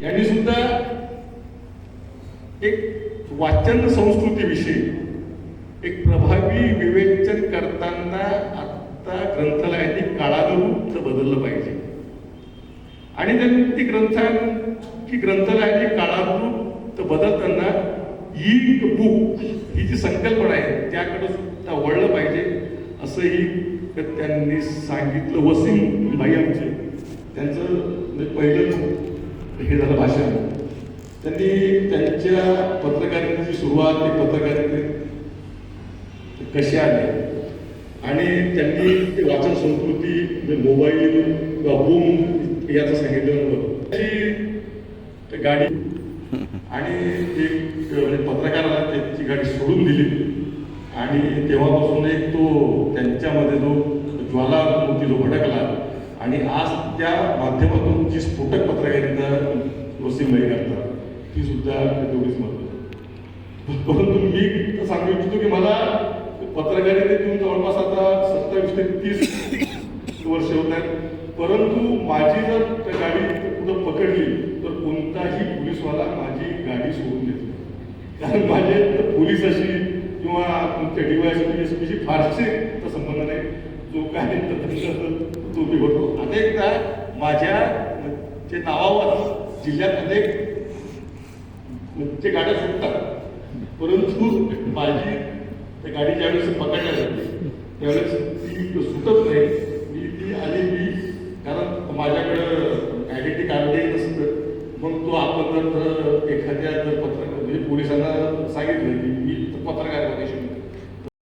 यांनी सुद्धा एक वाचन संस्कृतीविषयी एक प्रभावी विवेचन करताना आता ग्रंथालयांनी काळानुरूप बदललं पाहिजे. आणि त्यांनी ती ग्रंथा की ग्रंथालयाने काळानुरूप बदलताना ई बुक ही जी संकल्पना आहे त्याकडे सुद्धा वळलं पाहिजे असंही त्यांनी सांगितलं. वसीम भाई आमचे त्यांचं पहिलं हे झालं भाषण त्यांनी त्यांच्या पत्रकारितेची सुरुवात ते पत्रकारिते कशी आले आणि त्यांनी ते वाचन संस्कृती म्हणजे मोबाईल किंवा बूम याचं सांगितलं त्याची ते गाडी आणि एक म्हणजे पत्रकाराला त्यांची गाडी सोडून दिली. आणि तेव्हापासून एक तो त्यांच्यामध्ये जो ज्वालामुखी जो भडकला. आणि आज त्या माध्यमातून जी स्फोटक पत्रकारिता वसीमभाई करतात. ती सुद्धा तेवढीच मत परंतु मी सांगू इच्छितो की मला पत्रकारितेतून जवळपास आता सत्तावीस ते तीस वर्ष होत आहेत. परंतु माझी जर त्या गाडी कुठं पकडली तर कोणताही पोलीसवाला माझी गाडी सोडून देत नाही. कारण माझे तर पोलीस अशी किंवा तुमच्या डीवायएसपीशी फारसे संबंध नाही. जो काय तर तो मी होतो अनेकदा माझ्या जे नावावर जिल्ह्यात अनेक ते गाड्या सुटतात. परंतु माझी त्या गाडी ज्यावेळेस पकडल्या जाते त्यावेळेस ती सुटत नाही. मी ती आली मी कारण माझ्याकडं आयडेंटी कार्डही नसतं. मग तो आपण जर एखाद्या जर पत्रकार म्हणजे पोलिसांना सांगितलं की मी पत्रकार होते